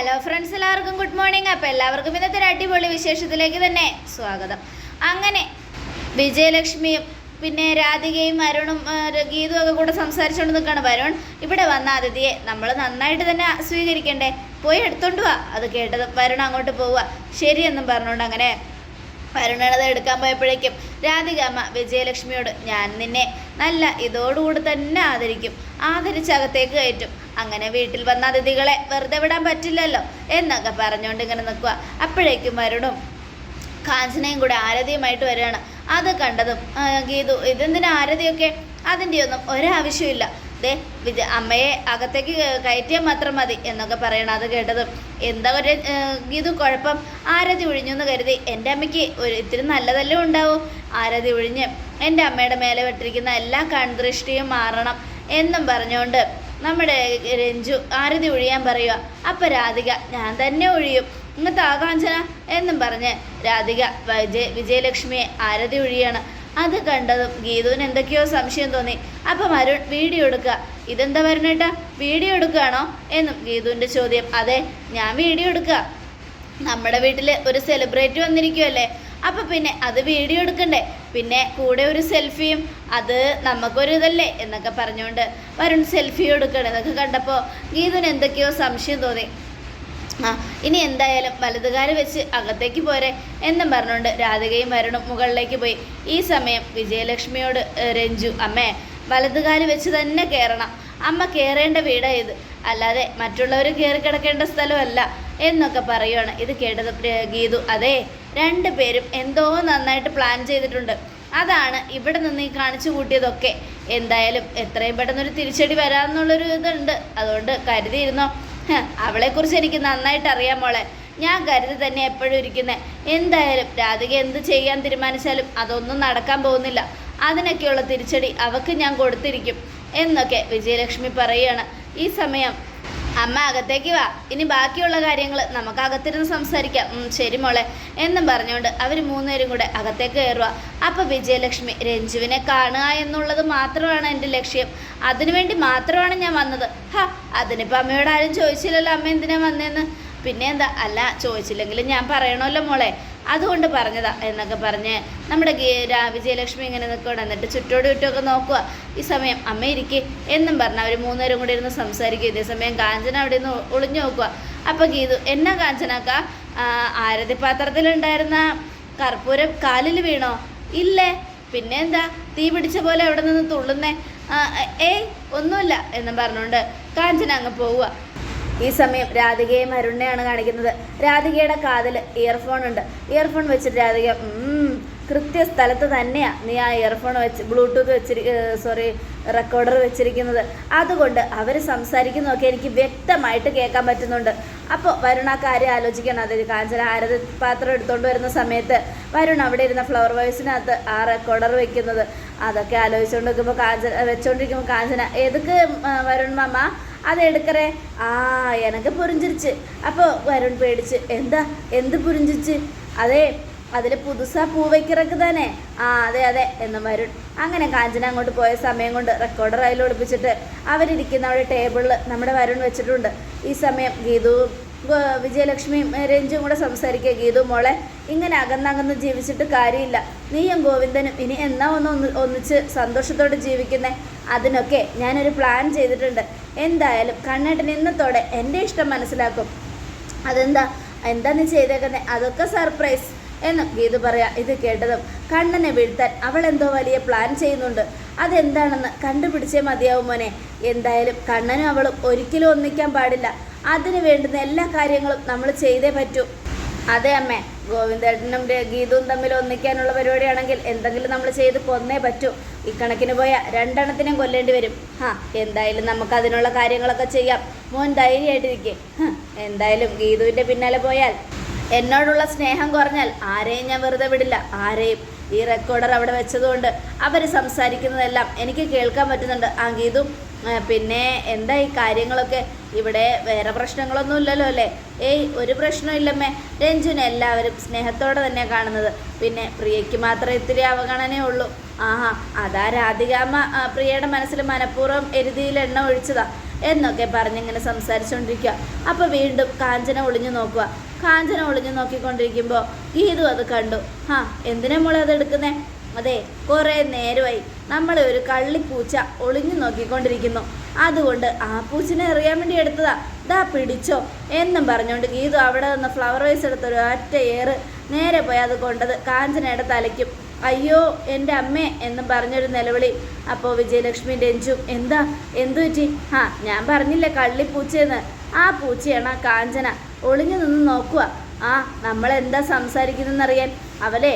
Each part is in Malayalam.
ഹലോ ഫ്രണ്ട്സ് എല്ലാവർക്കും ഗുഡ് മോർണിംഗ് അപ്പോൾ എല്ലാവർക്കും ഇന്നത്തെ ഒരു അടിപൊളി വിശേഷത്തിലേക്ക് തന്നെ സ്വാഗതം. അങ്ങനെ വിജയലക്ഷ്മിയും പിന്നെ രാധികയും അരുണും ഗീതും ഒക്കെ കൂടെ സംസാരിച്ചുകൊണ്ട് നിൽക്കുകയാണ് വരുൺ. ഇവിടെ വന്ന അതിഥിയെ നമ്മൾ നന്നായിട്ട് തന്നെ സ്വീകരിക്കണ്ടേ? പോയി എടുത്തോണ്ട് വാ. അത് കേട്ടത് വരുൺ അങ്ങോട്ട് പോവുക. ശരിയെന്നും പറഞ്ഞുകൊണ്ട് അങ്ങനെ വരുണത് എടുക്കാൻ പോയപ്പോഴേക്കും രാധികാമ്മ വിജയലക്ഷ്മിയോട് ഞാൻ നിന്നെ നല്ല ഇതോടുകൂടി തന്നെ ആദരിക്കും. ആദരിച്ച് അകത്തേക്ക് കയറ്റും. അങ്ങനെ വീട്ടിൽ വന്ന അതിഥികളെ വെറുതെ വിടാൻ പറ്റില്ലല്ലോ എന്നൊക്കെ പറഞ്ഞുകൊണ്ട് ഇങ്ങനെ നിൽക്കുക അപ്പോഴേക്കും വരുണും കാഞ്ചനയും കൂടെ ആരതിയുമായിട്ട് വരികയാണ്. അത് കണ്ടതും ഗീതു ഇതെന്തിനാ ആരതിയൊക്കെ? അതിന്റെ ഒന്നും ഒരാവശ്യമില്ല ദേ വിജ അമ്മയെ അകത്തേക്ക് കയറ്റിയാൽ മാത്രം മതി എന്നൊക്കെ പറയണം അത് കേട്ടതും എന്താ ഒരു ഗീതു കുഴപ്പം? ആരതി ഒഴിഞ്ഞു എന്ന് കരുതി എന്റെ അമ്മയ്ക്ക് ഒരു ഇത്തിരി നല്ലതല്ലേ ഉണ്ടാവും ആരതി ഒഴിഞ്ഞ് എന്റെ അമ്മയുടെ മേലെ വിട്ടിരിക്കുന്ന എല്ലാ കൺദൃഷ്ടിയും മാറണം എന്നും പറഞ്ഞുകൊണ്ട് നമ്മുടെ രഞ്ജു ആരതി ഒഴിയാൻ പറയുക അപ്പം രാധിക ഞാൻ തന്നെ ഒഴിയും. ഇങ്ങനത്തെ ആകാഞ്ചന എന്നും പറഞ്ഞ് രാധിക വിജയ വിജയലക്ഷ്മിയെ ആരതി ഒഴിയാണ്. അത് കണ്ടതും ഗീതുവിന് എന്തൊക്കെയോ സംശയം തോന്നി. അപ്പം അരുൺ വീഡിയോ എടുക്കുക ഇതെന്താ വരണേട്ടാ വീഡിയോ എടുക്കുകയാണോ എന്നും ഗീതുവിന്റെ ചോദ്യം അതെ ഞാൻ വീഡിയോ എടുക്കുക നമ്മുടെ വീട്ടിൽ ഒരു സെലിബ്രേറ്റ് വന്നിരിക്കുമല്ലേ അപ്പം പിന്നെ അത് വീഡിയോ എടുക്കണ്ടേ? പിന്നെ കൂടെ ഒരു സെൽഫിയും അത് നമുക്കൊരു ഇതല്ലേ എന്നൊക്കെ പറഞ്ഞുകൊണ്ട് വരുൺ സെൽഫി എടുക്കണം. എന്നൊക്കെ കണ്ടപ്പോൾ ഗീതുന് എന്തൊക്കെയോ സംശയം തോന്നി. ആ ഇനി എന്തായാലും വലതുകാൽ വെച്ച് അകത്തേക്ക് പോരെ എന്നും പറഞ്ഞുകൊണ്ട് രാധികയും വരുണും മുകളിലേക്ക് പോയി. ഈ സമയം വിജയലക്ഷ്മിയോട് രഞ്ജു അമ്മേ വലതുകാൽ വെച്ച് തന്നെ കയറണം അമ്മ കയറേണ്ട വീടാണ് ഇത്. അല്ലാതെ മറ്റുള്ളവർ കയറി കിടക്കേണ്ട സ്ഥലമല്ല. എന്നൊക്കെ പറയുവാണ്. ഇത് കേട്ടത് ഗീതു. അതെ രണ്ടുപേരും എന്തോ നന്നായിട്ട് പ്ലാൻ ചെയ്തിട്ടുണ്ട്. അതാണ് ഇവിടെ നിന്ന് ഈ കാണിച്ചു കൂട്ടിയതൊക്കെ. എന്തായാലും എത്രയും പെട്ടെന്നൊരു തിരിച്ചടി വരാമെന്നുള്ളൊരു ഇതുണ്ട്. അതുകൊണ്ട് കരുതിയിരുന്നോ? അവളെക്കുറിച്ച് എനിക്ക് നന്നായിട്ട് അറിയാം മോളെ. ഞാൻ കരുതി തന്നെ എപ്പോഴും ഇരിക്കുന്നത് എന്തായാലും രാധിക എന്ത് ചെയ്യാൻ തീരുമാനിച്ചാലും അതൊന്നും നടക്കാൻ പോകുന്നില്ല. അതിനൊക്കെയുള്ള തിരിച്ചടി അവക്ക് ഞാൻ കൊടുത്തിരിക്കും. എന്നൊക്കെ വിജയലക്ഷ്മി പറയുകയാണ് ഈ സമയം അമ്മ അകത്തേക്ക് വാ. ഇനി ബാക്കിയുള്ള കാര്യങ്ങൾ നമുക്ക് അകത്തിരുന്ന് സംസാരിക്കാം. ശരി മോളെ. എന്നും പറഞ്ഞുകൊണ്ട് അവർ മൂന്നുപേരും കൂടെ അകത്തേക്ക് കയറുക. അപ്പോൾ വിജയലക്ഷ്മി രഞ്ജുവിനെ കാണുക എന്നുള്ളത് മാത്രമാണ് എന്റെ ലക്ഷ്യം. അതിനുവേണ്ടി മാത്രമാണ് ഞാൻ വന്നത്. ഹാ അതിനിപ്പോൾ അമ്മയോട് ആരും ചോദിച്ചില്ലല്ലോ അമ്മ എന്തിനാ വന്നതെന്ന് പിന്നെ എന്താ? അല്ല ചോദിച്ചില്ലെങ്കിലും ഞാൻ പറയണമല്ലോ മോളെ. അതുകൊണ്ട് പറഞ്ഞതാ എന്നൊക്കെ പറഞ്ഞ് നമ്മുടെ വിജയലക്ഷ്മി ഇങ്ങനെ നിൽക്കുകയാണ് എന്നിട്ട് ചുറ്റോട് ചുറ്റുമൊക്കെ നോക്കുക ഈ സമയം അമ്മ ഇരിക്കെ എന്നും പറഞ്ഞ് അവർ മൂന്നുപേരും കൂടി ഇരുന്ന് സംസാരിക്കും. ഇതേ സമയം കാഞ്ചന അവിടെ നിന്ന് ഒളിഞ്ഞു നോക്കുക അപ്പോൾ ഗീതു എന്നാ കാഞ്ചനക്ക? ആരതി പാത്രത്തിലുണ്ടായിരുന്ന കർപ്പൂരം കാലിൽ വീണോ? ഇല്ലേ. പിന്നെ എന്താ തീ പിടിച്ച പോലെ അവിടെ നിന്ന് തുള്ളുന്നേ? ഏയ് ഒന്നുമില്ല എന്നും പറഞ്ഞുകൊണ്ട് കാഞ്ചന അങ്ങ് പോവുക ഈ സമയം രാധികയും അരുണിനെയാണ് കാണിക്കുന്നത്. രാധികയുടെ കാതിൽ ഇയർഫോൺ ഉണ്ട്. ഇയർഫോൺ വെച്ചിട്ട് രാധിക "ഉം, കൃത്യ സ്ഥലത്ത് തന്നെയാണ് നീ ആ ഇയർഫോൺ വെച്ച് ബ്ലൂടൂത്ത് വെച്ചിരി സോറി റെക്കോർഡർ വെച്ചിരിക്കുന്നത്. അതുകൊണ്ട് അവർ സംസാരിക്കുന്നതൊക്കെ എനിക്ക് വ്യക്തമായിട്ട് കേൾക്കാൻ പറ്റുന്നുണ്ട്. അപ്പോൾ വരുൺ ആ കാര്യം ആലോചിക്കണം. അതായത് കാഞ്ചന ആരതി പാത്രം എടുത്തുകൊണ്ട് വരുന്ന സമയത്ത് വരുൺ അവിടെ ഇരുന്ന ഫ്ലവർ വോയ്സിനകത്ത് ആ റെക്കോർഡർ വെക്കുന്നത്. അതൊക്കെ ആലോചിച്ചുകൊണ്ട് നിൽക്കുമ്പോൾ കാഞ്ചന വെച്ചുകൊണ്ടിരിക്കുമ്പോൾ കാഞ്ചന ഏതൊക്കെ വരുൺ മാമ? അത് എടുക്കറേ ആ എനക്ക് പുരിഞ്ചിരിച്ച്. അപ്പോൾ വരുൺ പേടിച്ച് എന്താ? എന്ത് പുരിഞ്ചിച്ച് അതെ അതിൽ പുതുസാ പൂ വയ്ക്കിറക്ക് തന്നെ. ആ അതെ അതെ എന്ന് വരുൺ. അങ്ങനെ കാഞ്ചന അങ്ങോട്ട് പോയ സമയം കൊണ്ട് റെക്കോർഡർ അതിൽ ഒളിപ്പിച്ചിട്ട് അവരിരിക്കുന്ന അവിടെ ടേബിളിൽ നമ്മുടെ വരുൺ വെച്ചിട്ടുണ്ട്. ഈ സമയം ഗീതു വിജയലക്ഷ്മിയും രഞ്ജും കൂടെ സംസാരിക്കുക ഗീതു മോളെ ഇങ്ങനെ അകന്നകന്ന് ജീവിച്ചിട്ട് കാര്യമില്ല. നീയും ഗോവിന്ദനും ഇനി എന്നാ ഒന്ന് ഒന്നിച്ച് സന്തോഷത്തോടെ ജീവിക്കുന്നേ? അതിനൊക്കെ ഞാനൊരു പ്ലാൻ ചെയ്തിട്ടുണ്ട്. എന്തായാലും കണ്ണേട്ടൻ ഇന്നത്തോടെ എന്റെ ഇഷ്ടം മനസ്സിലാക്കും. അതെന്താ? എന്താണ് ചെയ്തേക്കുന്നത് അതൊക്കെ സർപ്രൈസ് എന്ന് ഗീതു പറയാ ഇത് കേട്ടതും കണ്ണനെ വീഴ്ത്താൻ അവൾ എന്തോ വലിയ പ്ലാൻ ചെയ്യുന്നുണ്ട്. അതെന്താണെന്ന് കണ്ടുപിടിച്ചേ മതിയാവും മോനെ. എന്തായാലും കണ്ണനും അവളും ഒരിക്കലും ഒന്നിക്കാൻ പാടില്ല. അതിന് വേണ്ടുന്ന എല്ലാ കാര്യങ്ങളും നമ്മൾ ചെയ്തേ പറ്റൂ. അതെ അമ്മേ. ഗോവിന്ദേട്ടനും ഗീതവും തമ്മിൽ ഒന്നിക്കാനുള്ള പരിപാടിയാണെങ്കിൽ എന്തെങ്കിലും നമ്മൾ ചെയ്ത് കൊന്നേ പറ്റൂ. ഇക്കണക്കിന് പോയാൽ രണ്ടെണ്ണത്തിനും കൊല്ലേണ്ടി വരും. ഹാ എന്തായാലും നമുക്ക് അതിനുള്ള കാര്യങ്ങളൊക്കെ ചെയ്യാം. മോൻ ധൈര്യമായിട്ടിരിക്കേ. എന്തായാലും ഗീതുവിന്റെ പിന്നാലെ പോയാൽ എന്നോടുള്ള സ്നേഹം കുറഞ്ഞാൽ ആരെയും ഞാൻ വെറുതെ വിടില്ല. ആരെയും. ഈ റെക്കോർഡർ അവിടെ വെച്ചതുകൊണ്ട് അവർ സംസാരിക്കുന്നതെല്ലാം എനിക്ക് കേൾക്കാൻ പറ്റുന്നുണ്ട്. ആ ഗീതും പിന്നെ എന്താ ഈ കാര്യങ്ങളൊക്കെ? ഇവിടെ വേറെ പ്രശ്നങ്ങളൊന്നും ഇല്ലല്ലോ അല്ലേ? ഏയ് ഒരു പ്രശ്നമില്ലമ്മേ രഞ്ജുനെ എല്ലാവരും സ്നേഹത്തോടെ തന്നെ കാണുന്നത്. പിന്നെ പ്രിയയ്ക്ക് മാത്രമേ ഇത്തിരി അവഗണനേ ഉള്ളൂ. ആഹാ അതാ രാധികാമ്മ പ്രിയയുടെ മനസ്സിൽ മനഃപൂർവം എരുതിയിൽ എണ്ണ ഒഴിച്ചതാ. എന്നൊക്കെ പറഞ്ഞിങ്ങനെ സംസാരിച്ചുകൊണ്ടിരിക്കുക അപ്പോൾ വീണ്ടും കാഞ്ചന ഒളിഞ്ഞു നോക്കുക കാഞ്ചന ഒളിഞ്ഞു നോക്കിക്കൊണ്ടിരിക്കുമ്പോൾ ഗീതു അത് കണ്ടു. ആ എന്തിനാ മോളെ അത് എടുക്കുന്നേ അതെ കുറേ നേരമായി നമ്മളെ ഒരു കള്ളിപ്പൂച്ച ഒളിഞ്ഞു നോക്കിക്കൊണ്ടിരിക്കുന്നു. അതുകൊണ്ട് ആ പൂച്ചനെ അറിയാൻ വേണ്ടി എടുത്തതാ. ദാ പിടിച്ചോ എന്നും പറഞ്ഞുകൊണ്ട് ഗീതു അവിടെ നിന്ന് ഫ്ലവർ വൈസ് എടുത്തൊരു ഒറ്റ ഏറ് നേരെ പോയി അത് കൊണ്ടത് കാഞ്ചനയുടെ തലയ്ക്കും. അയ്യോ എന്റെ അമ്മേ എന്നും പറഞ്ഞൊരു നിലവിളി. അപ്പോൾ വിജയലക്ഷ്മി രഞ്ജും എന്താ? എന്തു പറ്റി? ആ ഞാൻ പറഞ്ഞില്ലേ കള്ളിപ്പൂച്ചയെന്ന്. ആ പൂച്ചയാണ് ആ കാഞ്ചന. ഒളിഞ്ഞു നിന്ന് നോക്കുക ആ നമ്മളെന്താ സംസാരിക്കുന്നതെന്നറിയാൻ. അവലേ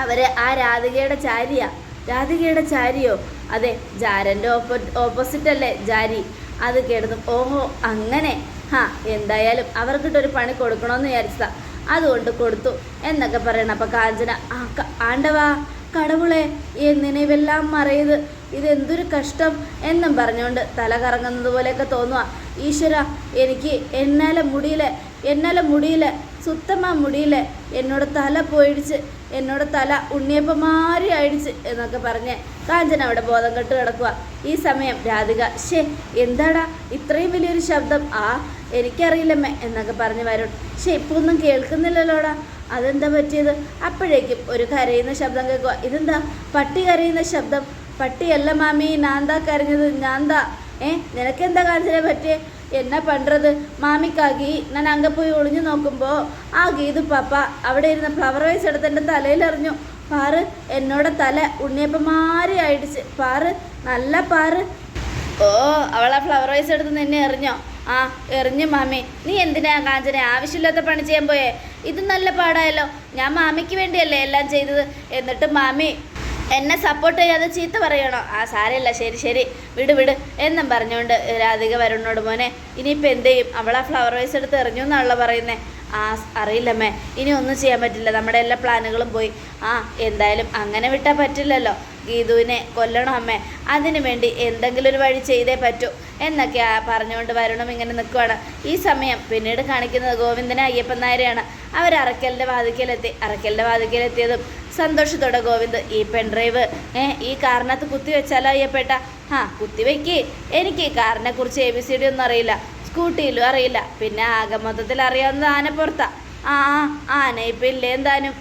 അവർ ആ രാധികയുടെ ചാരിയ. രാധികയുടെ ചാരിയോ? അതെ ജാരന്റെ ഓപ്പോ ഓപ്പോസിറ്റ് അല്ലേ ജാരി. അത് കേട്ടതും ഓഹോ അങ്ങനെ. ഹാ എന്തായാലും അവർക്കിട്ടൊരു പണി കൊടുക്കണമെന്ന് വിചാരിച്ചതാ. അതുകൊണ്ട് കൊടുത്തു. എന്നൊക്കെ പറയണം അപ്പം കാഞ്ചന ആ ആണ്ടവാ കടവുളെ എന്നിനെവെല്ലാം മറയത്. ഇതെന്തൊരു കഷ്ടം എന്നും പറഞ്ഞുകൊണ്ട് തല കറങ്ങുന്നത് പോലെയൊക്കെ തോന്നുക ഈശ്വര എനിക്ക് എന്നാലെ മുടിയിലെ എന്നാലെ മുടിയിലെ സുത്തമാ മുടിയിലെ എന്നോട് തല പോയിടിച്ച് എന്നോട് തല ഉണ്ണിയപ്പമാരി അടിച്ച് എന്നൊക്കെ പറഞ്ഞ് കാഞ്ചന അവിടെ ബോധം കെട്ട് കിടക്കുക ഈ സമയം രാധിക ഷേ എന്താടാ ഇത്രയും വലിയൊരു ശബ്ദം? ആ എനിക്കറിയില്ലമ്മേ എന്നൊക്കെ പറഞ്ഞ് വരും ഷേ ഇപ്പോൾ ഒന്നും കേൾക്കുന്നില്ലല്ലോടാ. അതെന്താ പറ്റിയത്? അപ്പോഴേക്കും ഒരു കരയുന്ന ശബ്ദം കേൾക്കുക ഇതെന്താ? പട്ടി കരയുന്ന ശബ്ദം. പട്ടിയല്ല മാമി നാന്താ കരഞ്ഞത്? ഞാന്താ ഏ നിനക്കെന്താ കാഞ്ചന പറ്റിയേ? എന്നാ പണ്ടത്? മാമിക്കാകി ഞാൻ അങ്ങ പോയി ഒളിഞ്ഞു നോക്കുമ്പോൾ ആ ഗീതു പാപ്പ അവിടെ ഇരുന്ന ഫ്ലവർ വൈസ് എടുത്ത് എന്റെ തലയിലെറിഞ്ഞു പാറ് എന്നോട് തല ഉണ്ണിയപ്പമാരി അടിച്ച്. പാറ് നല്ല പാറ്. ഓ അവളാ ഫ്ലവർ വൈസ് എടുത്ത് നിന്നെ എറിഞ്ഞോ? ആ എറിഞ്ഞു മാമി. നീ എന്തിനാ കാഞ്ചന? ആവശ്യമില്ലാത്ത പണി ചെയ്യാൻ പോയേ? ഇത് നല്ല പാടായല്ലോ. ഞാൻ മാമിക്ക് വേണ്ടിയല്ലേ എല്ലാം ചെയ്തത്. എന്നിട്ട് മാമി എന്നെ സപ്പോർട്ട് ചെയ്യാതെ ചീത്ത പറയണോ? ആ സാരമില്ല. ശരി ശരി. വിട് വിട്. എന്നും പറഞ്ഞുകൊണ്ട് രാധിക വരുണോട് മോനെ ഇനിയിപ്പോൾ എന്ത് ചെയ്യും? അവളാ ഫ്ലവർ വൈസ് എടുത്ത് എറിഞ്ഞു എന്നാണല്ലോ പറയുന്നത് ആ അറിയില്ലമ്മേ. ഇനി ഒന്നും ചെയ്യാൻ പറ്റില്ല. നമ്മുടെ എല്ലാ പ്ലാനുകളും പോയി. ആ എന്തായാലും അങ്ങനെ വിട്ടാൽ പറ്റില്ലല്ലോ. ഗീതുവിനെ കൊല്ലണം അതിനു വേണ്ടി എന്തെങ്കിലും ഒരു വഴി ചെയ്തേ പറ്റൂ. എന്നൊക്കെ പറഞ്ഞുകൊണ്ട് വരണം ഇങ്ങനെ നിൽക്കുവാണ് ഈ സമയം പിന്നീട് കാണിക്കുന്നത് ഗോവിന്ദനെ അയ്യപ്പൻ നായരെയാണ്. അവർ അറക്കലിന്റെ വാതിക്കലെത്തി. അറക്കലിന്റെ വാതിക്കലെത്തിയതും സന്തോഷത്തോടെ ഗോവിന്ദ് ഈ പെൺഡ്രൈവ് ഏ ഈ കാറിനകത്ത് കുത്തി വെച്ചാലോ അയ്യപ്പേട്ട? ആ കുത്തി എനിക്ക് ഈ കാറിനെ കുറിച്ച് എ ബി സി ഡി ഒന്നും അറിയില്ല. സ്കൂട്ടിയിലും അറിയില്ല. പിന്നെ ആകെ മൊത്തത്തിൽ അറിയാവുന്നത് ആനപ്പുറത്താണ് ആ, ആന ഇപ്പം ഇല്ലേ എന്താനും?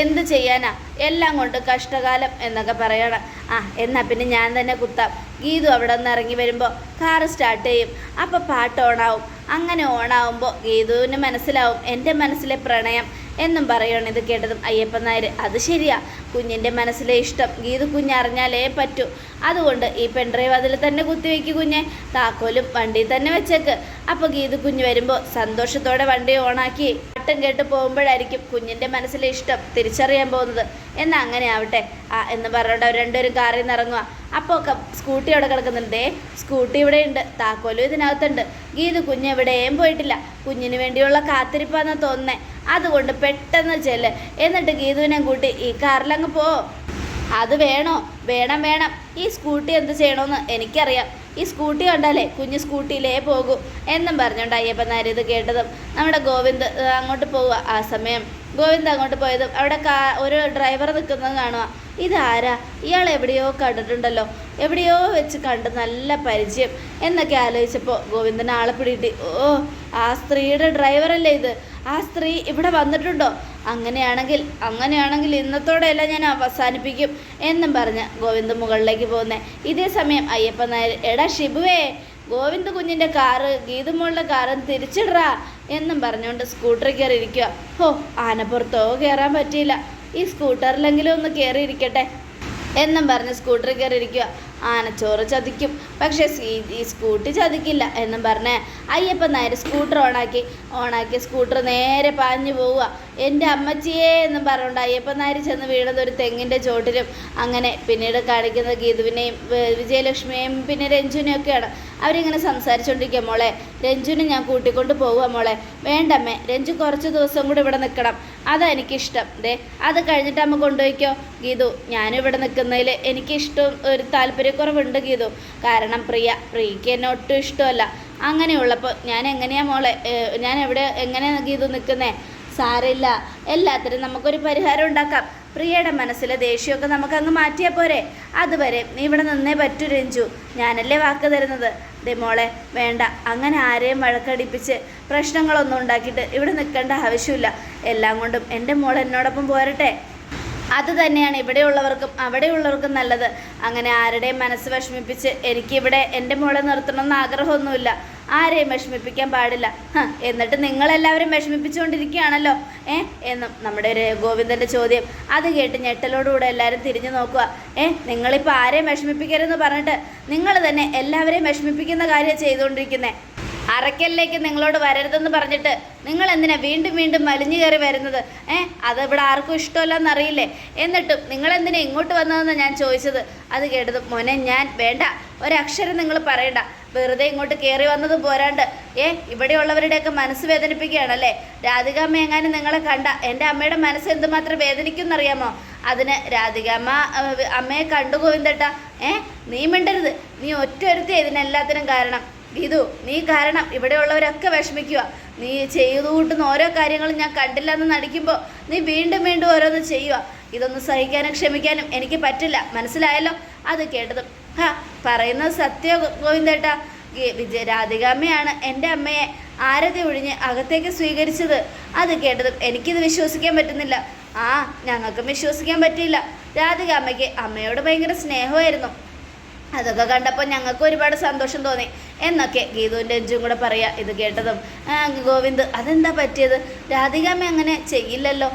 എന്ത് ചെയ്യാനാ? എല്ലാം കൊണ്ട് കഷ്ടകാലം എന്നൊക്കെ പറയണം. ആ എന്നാൽ പിന്നെ ഞാൻ തന്നെ കുത്താം. ഗീതു അവിടെ നിന്ന് ഇറങ്ങി വരുമ്പോൾ കാറ് സ്റ്റാർട്ട് ചെയ്യും. അപ്പോൾ പാട്ട് ഓണാവും അങ്ങനെ ഓണാവുമ്പോൾ ഗീതുവിന് മനസ്സിലാവും. എന്റെ മനസ്സിലെ പ്രണയം എന്നും പറയണം ഇത് കേട്ടതും അയ്യപ്പൻ നായർ അത് ശരിയാ. കുഞ്ഞിന്റെ മനസ്സിലെ ഇഷ്ടം ഗീതു കുഞ്ഞ് അറിഞ്ഞാലേ പറ്റൂ. അതുകൊണ്ട് ഈ പെൺഡ്രൈവ് അതിൽ തന്നെ കുത്തിവെക്ക് കുഞ്ഞെ. താക്കോലും വണ്ടിയിൽ തന്നെ വെച്ചേക്ക്. അപ്പോൾ ഗീതു കുഞ്ഞ് വരുമ്പോൾ സന്തോഷത്തോടെ വണ്ടി ഓണാക്കി പാട്ടും കേട്ട് പോകുമ്പോഴായിരിക്കും കുഞ്ഞിന്റെ മനസ്സിലെ ഇഷ്ടം തിരിച്ചറിയാൻ പോകുന്നത്. എന്നാൽ അങ്ങനെ ആവട്ടെ. ആ എന്ന് പറഞ്ഞിട്ട് അവർ രണ്ടുപേരും കാറിൽ നിന്ന് ഇറങ്ങുക അപ്പോൾ സ്കൂട്ടി അവിടെ കിടക്കുന്നുണ്ടേ. സ്കൂട്ടി ഇവിടെ ഉണ്ട്. താക്കോലും ഇതിനകത്തുണ്ട്. ഗീത് കുഞ്ഞ് എവിടെയും പോയിട്ടില്ല. കുഞ്ഞിന് വേണ്ടിയുള്ള കാത്തിരിപ്പാന്ന് തോന്നുന്നേ. അതുകൊണ്ട് പെട്ടെന്ന് ചെല്ല്. എന്നിട്ട് ഗീതുവിനെ കൂട്ടി ഈ കാറിലങ്ങ് പോ. അത് വേണോ? വേണം വേണം. ഈ സ്കൂട്ടി എന്ത് ചെയ്യണമെന്ന് എനിക്കറിയാം. ഈ സ്കൂട്ടി കണ്ടാലേ കുഞ്ഞ് സ്കൂട്ടിയിലേ പോകൂ എന്നും പറഞ്ഞുകൊണ്ട് അയ്യപ്പനാരി ഇത് കേട്ടതും നമ്മുടെ ഗോവിന്ദ് അങ്ങോട്ട് പോവുക. ആ സമയം ഗോവിന്ദ് അങ്ങോട്ട് പോയതും അവിടെ കാ ഒരു ഡ്രൈവർ നിൽക്കുന്നത് കാണുക. ഇതാരാ ഇയാൾ എവിടെയോ കണ്ടിട്ടുണ്ടല്ലോ. എവിടെയോ വെച്ച് കണ്ട് നല്ല പരിചയം എന്നൊക്കെ ആലോചിച്ചപ്പോൾ ഗോവിന്ദൻ ആളെ പിടിയിട്ട് ഓ ആ സ്ത്രീയുടെ ഡ്രൈവറല്ലേ ഇത്? ആ സ്ത്രീ ഇവിടെ വന്നിട്ടുണ്ടോ? അങ്ങനെയാണെങ്കിൽ അങ്ങനെയാണെങ്കിൽ ഇന്നത്തോടെയല്ല ഞാൻ അവസാനിപ്പിക്കും എന്നും പറഞ്ഞ് ഗോവിന്ദ് മുകളിലേക്ക് പോകുന്നേ. ഇതേ സമയം അയ്യപ്പൻ നായർ എടാ ഷിബുവേ ഗോവിന്ദ് കുഞ്ഞിന്റെ കാറ് ഗീതുമോളുടെ കാറും തിരിച്ചിടറാ എന്നും പറഞ്ഞുകൊണ്ട് സ്കൂട്ടറിൽ കയറി ഇരിക്കുക ഹോ ആനപ്പുറത്തോ കയറാൻ പറ്റിയില്ല. ഈ സ്കൂട്ടറിലെങ്കിലും ഒന്ന് കയറിയിരിക്കട്ടെ എന്നും പറഞ്ഞ് സ്കൂട്ടറിൽ കയറി ഇരിക്കുക ആനച്ചോറ് ചതിക്കും. പക്ഷേ ഈ സ്കൂട്ടി ചതിക്കില്ല എന്നും പറഞ്ഞ് അയ്യപ്പൻ നായർ സ്കൂട്ടർ ഓണാക്കി ഓണാക്കി സ്കൂട്ടർ നേരെ പാഞ്ഞു പോവുക. എന്റെ അമ്മച്ചിയെ എന്നും പറഞ്ഞുകൊണ്ട് അയ്യപ്പൻ നായർ ചെന്ന് വീണത് ഒരു തെങ്ങിന്റെ ചോട്ടിലും. അങ്ങനെ പിന്നീട് കാണിക്കുന്നത് ഗീതുവിനെയും വിജയലക്ഷ്മിയെയും പിന്നെ രഞ്ജുവിനെയും ഒക്കെയാണ്. അവരിങ്ങനെ സംസാരിച്ചുകൊണ്ടിരിക്കുക മോളെ രഞ്ജുവിനെ ഞാൻ കൂട്ടിക്കൊണ്ട് പോവുക മോളെ. വേണ്ടമ്മേ രഞ്ജു കുറച്ച് ദിവസം കൂടി ഇവിടെ നിൽക്കണം. അതാ എനിക്കിഷ്ടം. ദേ അത് കഴിഞ്ഞിട്ട് അമ്മ കൊണ്ടുപോയിക്കോ. ഗീതു ഞാനിവിടെ നിൽക്കുന്നതിൽ എനിക്കിഷ്ടം ഒരു താല്പര്യക്കുറവുണ്ട് ഗീതു കാരണം പ്രിയ പ്രിയയ്ക്ക് എന്നെ ഒട്ടും ഇഷ്ടമല്ല. അങ്ങനെയുള്ളപ്പോൾ ഞാൻ എങ്ങനെയാ മോളെ ഞാൻ എവിടെ എങ്ങനെയാണ് ഗീതു നിൽക്കുന്നേ സാരമില്ല. എല്ലാത്തിനും നമുക്കൊരു പരിഹാരം ഉണ്ടാക്കാം. പ്രിയയുടെ മനസ്സിലെ ദേഷ്യമൊക്കെ നമുക്ക് അങ്ങ് മാറ്റിയാൽ പോരെ. അതുവരെ നീ ഇവിടെ നിന്നേ പറ്റൂ രഞ്ജു. ഞാനല്ലേ വാക്ക് തരുന്നത്? ദേ മോളെ വേണ്ട. അങ്ങനെ ആരെയും വഴക്കടിപ്പിച്ച് പ്രശ്നങ്ങളൊന്നും ഉണ്ടാക്കിയിട്ട് ഇവിടെ നിൽക്കേണ്ട ആവശ്യമില്ല. എല്ലാം കൊണ്ടും എന്റെ മോൾ എന്നോടൊപ്പം പോരട്ടെ. അത് തന്നെയാണ് ഇവിടെയുള്ളവർക്കും അവിടെയുള്ളവർക്കും നല്ലത്. അങ്ങനെ ആരുടെയും മനസ്സ് വിഷമിപ്പിച്ച് എനിക്കിവിടെ എന്റെ മോളെ നിർത്തണമെന്ന് ആഗ്രഹമൊന്നുമില്ല. ആരെയും വിഷമിപ്പിക്കാൻ പാടില്ല. എന്നിട്ട് നിങ്ങളെല്ലാവരും വിഷമിപ്പിച്ചുകൊണ്ടിരിക്കുകയാണല്ലോ. ഏ എന്നും നമ്മുടെ ഗോവിന്ദന്റെ ചോദ്യം. അത് കേട്ട് ഞെട്ടലോടുകൂടെ എല്ലാവരും തിരിഞ്ഞു നോക്കുക. ഏ നിങ്ങളിപ്പോൾ ആരെയും വിഷമിപ്പിക്കരുതെന്ന് പറഞ്ഞിട്ട് നിങ്ങൾ തന്നെ എല്ലാവരെയും വിഷമിപ്പിക്കുന്ന കാര്യം ചെയ്തുകൊണ്ടിരിക്കുന്നത്. അറയ്ക്കലിലേക്ക് നിങ്ങളോട് വരരുതെന്ന് പറഞ്ഞിട്ട് നിങ്ങൾ എന്തിനാ വീണ്ടും വീണ്ടും വലിഞ്ഞു കയറി വരുന്നത്? ഏഹ് അത് ഇവിടെ ആർക്കും ഇഷ്ടമല്ല അറിയില്ലേ? എന്നിട്ടും നിങ്ങൾ എന്തിനാ ഇങ്ങോട്ട് വന്നതെന്ന് ഞാൻ ചോദിച്ചത്. അത് കേട്ടത് മോനെ ഞാൻ വേണ്ട ഒരക്ഷരം നിങ്ങൾ പറയണ്ട. വെറുതെ ഇങ്ങോട്ട് കയറി വന്നത് പോരാണ്ട്. ഏ ഇവിടെയുള്ളവരുടെയൊക്കെ മനസ്സ് വേദനിപ്പിക്കുകയാണല്ലേ? രാധികാമ്മ എങ്ങാനും നിങ്ങളെ കണ്ട എന്റെ അമ്മയുടെ മനസ്സ് എന്തുമാത്രം വേദനിക്കും എന്നറിയാമോ അതിന് രാധികാമ്മ അമ്മയെ കണ്ടു ഗോവിന്ദേട്ടാ. ഏ നീ മിണ്ടരുത്. നീ ഒറ്റ ഒരുത്തി ഇതിനെല്ലാത്തിനും കാരണം. ഗീതു നീ കാരണം ഇവിടെയുള്ളവരൊക്കെ വിഷമിക്കുക. നീ ചെയ്തു കൂട്ടുന്ന ഓരോ കാര്യങ്ങളും ഞാൻ കണ്ടില്ല എന്ന് നടിക്കുമ്പോൾ നീ വീണ്ടും വീണ്ടും ഓരോന്ന് ചെയ്യുക. ഇതൊന്നും സഹിക്കാനും ക്ഷമിക്കാനും എനിക്ക് പറ്റില്ല. മനസ്സിലായല്ലോ? അത് കേട്ടതും. ഹാ പറയുന്നത് സത്യ ഗോവിന്ദേട്ടാ. വിജയ രാധികാമ്മയാണ് എന്റെ അമ്മയെ ആരതി ഒഴിഞ്ഞ് അകത്തേക്ക് സ്വീകരിച്ചത്. അത് കേട്ടതും എനിക്കിത് വിശ്വസിക്കാൻ പറ്റുന്നില്ല. ആ ഞങ്ങൾക്കും വിശ്വസിക്കാൻ പറ്റിയില്ല. രാധികാമ്മയ്ക്ക് അമ്മയോട് ഭയങ്കര സ്നേഹമായിരുന്നു. അതൊക്കെ കണ്ടപ്പോൾ ഞങ്ങൾക്ക് ഒരുപാട് സന്തോഷം തോന്നി. എന്നൊക്കെ ഗീതുവിന്റെ അഞ്ചും കൂടെ പറയാ ഇത് കേട്ടതും. "ആ, ഗോവിന്ദ് അതെന്താ പറ്റിയത്? രാധികാമ്മ അങ്ങനെ ചെയ്യില്ലല്ലോ.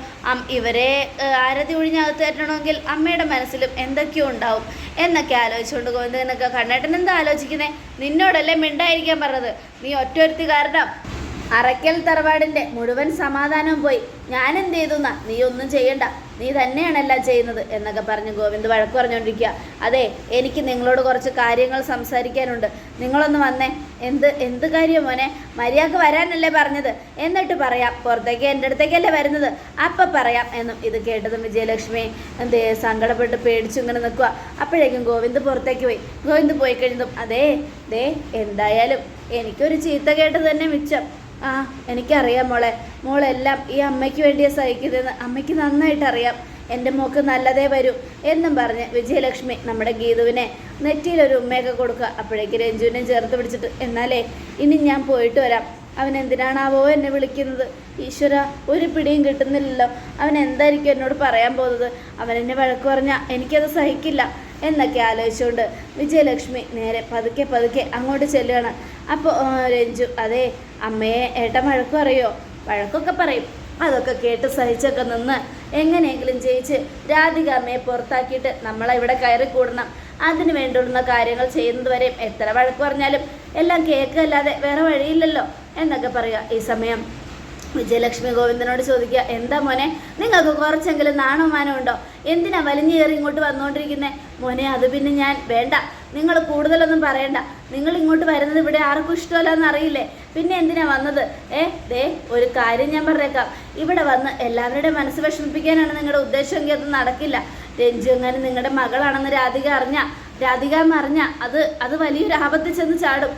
ഇവരെ ആരതി ഒഴിഞ്ഞകത്ത് കയറ്റണമെങ്കിൽ അമ്മയുടെ മനസ്സിലും എന്തൊക്കെയോ ഉണ്ടാവും എന്നൊക്കെ ആലോചിച്ചുകൊണ്ട് ഗോവിന്ദനൊക്കെ കണ്ണേട്ടൻ എന്താ ആലോചിക്കുന്നത് നിന്നോടല്ലേ മിണ്ടായിരിക്കാൻ പറഞ്ഞത്. നീ ഒറ്റൊരുത്തി കാരണം അറയ്ക്കൽ തറവാടിന്റെ മുഴുവൻ സമാധാനവും പോയി. ഞാൻ എന്ത് ചെയ്തു എന്നാ നീ ഒന്നും ചെയ്യണ്ട. നീ തന്നെയാണല്ല ചെയ്യുന്നത് എന്നൊക്കെ പറഞ്ഞ് ഗോവിന്ദ് വഴക്ക് പറഞ്ഞുകൊണ്ടിരിക്കുക അതെ എനിക്ക് നിങ്ങളോട് കുറച്ച് കാര്യങ്ങൾ സംസാരിക്കാനുണ്ട്. നിങ്ങളൊന്ന് വന്നേ. എന്ത് എന്ത് കാര്യം മോനെ? മര്യാദയ്ക്ക് വരാനല്ലേ പറഞ്ഞത്. എന്നിട്ട് പറയാം പുറത്തേക്ക് എന്റെ അടുത്തേക്കല്ലേ വരുന്നത്. അപ്പം പറയാം എന്നും ഇത് കേട്ടതും വിജയലക്ഷ്മി എന്ത് സങ്കടപ്പെട്ട് പേടിച്ചു ഇങ്ങനെ നിൽക്കുക അപ്പോഴേക്കും ഗോവിന്ദ് പുറത്തേക്ക് പോയി. ഗോവിന്ദ് പോയി കഴിഞ്ഞതും അതേ ദേ എന്തായാലും എനിക്കൊരു ചീത്ത കേട്ടത് തന്നെ മിച്ചം. ആ എനിക്കറിയാം മോളെ. മോളെല്ലാം ഈ അമ്മയ്ക്ക് വേണ്ടിയാ സഹിക്കുന്നതെന്ന് അമ്മയ്ക്ക് നന്നായിട്ട് അറിയാം എന്റെ മോക്ക് നല്ലതേ വരൂ എന്നും പറഞ്ഞ് വിജയലക്ഷ്മി നമ്മുടെ ഗീതുവിനെ നെറ്റിയിലൊരു ഉമ്മയൊക്കെ കൊടുക്കുക. അപ്പോഴേക്ക് രഞ്ജുവിനെ ചേർത്ത് പിടിച്ചിട്ട് എന്നാലേ ഇനി ഞാൻ പോയിട്ട് വരാം. അവൻ എന്തിനാണാവോ എന്നെ വിളിക്കുന്നത്? ഈശ്വര ഒരു പിടിയും കിട്ടുന്നില്ലല്ലോ. അവൻ എന്തായിരിക്കും എന്നോട് പറയാൻ പോകുന്നത്? അവൻ എന്നെ വഴക്ക് പറഞ്ഞാൽ എനിക്കത് സഹിക്കില്ല. എന്നൊക്കെ ആലോചിച്ചുകൊണ്ട് വിജയലക്ഷ്മി നേരെ പതുക്കെ പതുക്കെ അങ്ങോട്ട് ചെല്ലുകയാണ്. അപ്പോൾ രഞ്ജു അതെ അമ്മയെ ഏട്ട വഴക്കും അറിയോ വഴക്കൊക്കെ പറയും. അതൊക്കെ കേട്ട് സഹിച്ചൊക്കെ നിന്ന് എങ്ങനെയെങ്കിലും ജയിച്ച് രാധിക അമ്മയെ പുറത്താക്കിയിട്ട് നമ്മളെ ഇവിടെ കയറി കൂടണം. അതിന് വേണ്ടിയുള്ള കാര്യങ്ങൾ ചെയ്യുന്നത് വരെയും എത്ര വഴക്ക് പറഞ്ഞാലും എല്ലാം കേൾക്കല്ലാതെ വേറെ വഴിയില്ലല്ലോ എന്നൊക്കെ പറയുക ഈ സമയം. വിജയലക്ഷ്മി ഗോവിന്ദനോട് ചോദിക്കുക എന്താ മോനെ നിങ്ങൾക്ക് കുറച്ചെങ്കിലും നാണമാനം ഉണ്ടോ? എന്തിനാ വലിഞ്ഞു കയറി ഇങ്ങോട്ട് വന്നുകൊണ്ടിരിക്കുന്നത് മോനെ അത് പിന്നെ ഞാൻ വേണ്ട. നിങ്ങൾ കൂടുതലൊന്നും പറയണ്ട. നിങ്ങൾ ഇങ്ങോട്ട് വരുന്നത് ഇവിടെ ആർക്കും ഇഷ്ടമല്ലെന്ന് അറിയില്ലേ? പിന്നെ എന്തിനാ വന്നത്? ഏ ദേ ഒരു കാര്യം ഞാൻ പറഞ്ഞേക്കാം. ഇവിടെ വന്ന് എല്ലാവരുടെ മനസ്സ് വിഷമിപ്പിക്കാനാണ് നിങ്ങളുടെ ഉദ്ദേശമെങ്കിൽ അത് നടക്കില്ല. രഞ്ജു എങ്ങനെ നിങ്ങളുടെ മകളാണെന്ന് രാധിക അറിഞ്ഞ? രാധിക അറിഞ്ഞ അത് അത് വലിയൊരു ആപത്തിൽ ചെന്ന് ചാടും.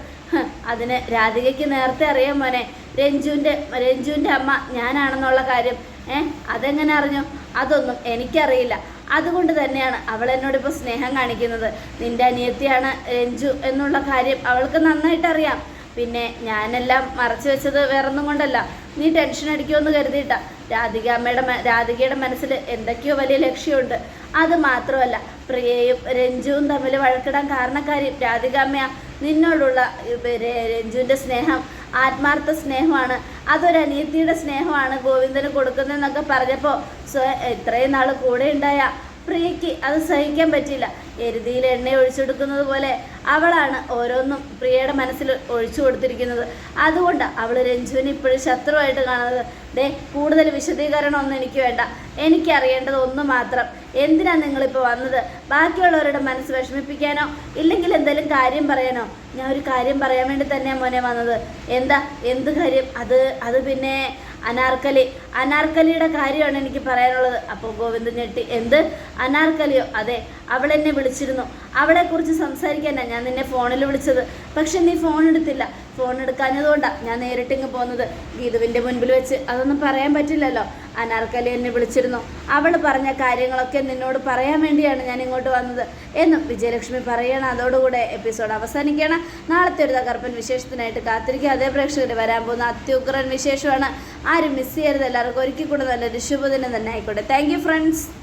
അതിന് രാധികയ്ക്ക് നേരത്തെ അറിയാം മോനെ. രഞ്ജുവിന്റെ രഞ്ജുവിന്റെ അമ്മ ഞാനാണെന്നുള്ള കാര്യം. ഏ? അതെങ്ങനെ അറിഞ്ഞു? അതൊന്നും എനിക്കറിയില്ല. അതുകൊണ്ട് തന്നെയാണ് അവൾ എന്നോടിപ്പോൾ സ്നേഹം കാണിക്കുന്നത്. നിന്റെ അനിയത്തിയാണ് രഞ്ജു എന്നുള്ള കാര്യം അവൾക്ക് നന്നായിട്ട് അറിയാം. പിന്നെ ഞാനെല്ലാം മറച്ചു വെച്ചത് വേറൊന്നും കൊണ്ടല്ല. നീ ടെൻഷൻ അടിക്കുമെന്ന് കരുതിയിട്ട. രാധിക അമ്മയുടെ രാധികയുടെ മനസ്സിൽ എന്തൊക്കെയോ വലിയ ലക്ഷ്യമുണ്ട്. അത് മാത്രമല്ല പ്രിയയും രഞ്ജുവും തമ്മിൽ വഴക്കിടാൻ കാരണക്കാരി രാധികാമ്മയാ. നിന്നോടുള്ള ഇവ- ര- രഞ്ജുവിന്റെ സ്നേഹം ആത്മാർത്ഥ സ്നേഹമാണ്. അതൊരു അനിയത്തിയുടെ സ്നേഹമാണ് ഗോവിന്ദന് കൊടുക്കുന്നതെന്നൊക്കെ പറഞ്ഞപ്പോൾ ഇത്രയും നാൾ കൂടെ ഉണ്ടായ പ്രിയയ്ക്ക് അത് സഹിക്കാൻ പറ്റില്ല എരുതിയിൽ എണ്ണ ഒഴിച്ചെടുക്കുന്നത് പോലെ അവളാണ് ഓരോന്നും പ്രിയയുടെ മനസ്സിൽ ഒഴിച്ചു കൊടുത്തിരിക്കുന്നത്. അതുകൊണ്ട് അവൾ രഞ്ജുവിനെ ഇപ്പോഴും ശത്രുവായിട്ട് കാണുന്നത്. ദേ കൂടുതൽ വിശദീകരണമൊന്നും എനിക്ക് വേണ്ട. എനിക്കറിയേണ്ടത് ഒന്ന് മാത്രം എന്തിനാ നിങ്ങളിപ്പോൾ വന്നത്? ബാക്കിയുള്ളവരുടെ മനസ്സ് വിഷമിപ്പിക്കാനോ ഇല്ലെങ്കിൽ എന്തെങ്കിലും കാര്യം പറയാനോ? ഞാൻ ഒരു കാര്യം പറയാൻ വേണ്ടി തന്നെയാണ് മോനെ വന്നത്. എന്താ? എന്ത് കാര്യം? അത് അത് പിന്നെ അനാർക്കലി. അനാർക്കലിയുടെ കാര്യമാണ് എനിക്ക് പറയാനുള്ളത്. അപ്പോൾ ഗോവിന്ദൻ ഞെട്ടി എന്ത്? അനാർക്കലിയോ? അതെ അവൾ എന്നെ വിളിച്ചിരുന്നു. അവളെക്കുറിച്ച് സംസാരിക്കാനാണ് ഞാൻ നിന്നെ ഫോണിൽ വിളിച്ചത്. പക്ഷെ നീ ഫോൺ എടുത്തില്ല. ഫോൺ എടുക്കാഞ്ഞതുകൊണ്ടാണ് ഞാൻ നേരിട്ടിങ്ങ് പോകുന്നത് ഗീതുവിന്റെ മുൻപിൽ വെച്ച്. അതൊന്നും പറയാൻ പറ്റില്ലല്ലോ. അനാർക്കലി എന്നെ വിളിച്ചിരുന്നു. അവൾ പറഞ്ഞ കാര്യങ്ങളൊക്കെ നിന്നോട് പറയാൻ വേണ്ടിയാണ് ഞാൻ ഇങ്ങോട്ട് വന്നത് എന്നും വിജയലക്ഷ്മി പറയണം. അതോടുകൂടെ എപ്പിസോഡ് അവസാനിക്കുകയാണ്. നാളത്തെ ഒരു തകർപ്പൻ വിശേഷത്തിനായിട്ട് കാത്തിരിക്കുക. അതേ പ്രേക്ഷകർ വരാൻ പോകുന്ന അത്യുഗ്രൻ വിശേഷമാണ്. ആരും മിസ് ചെയ്യരുത്. എല്ലാവർക്കും ഒരിക്കൽ കൂടെ നല്ലൊരു ശുഭദിനം തന്നെ ആയിക്കോട്ടെ. Thank friends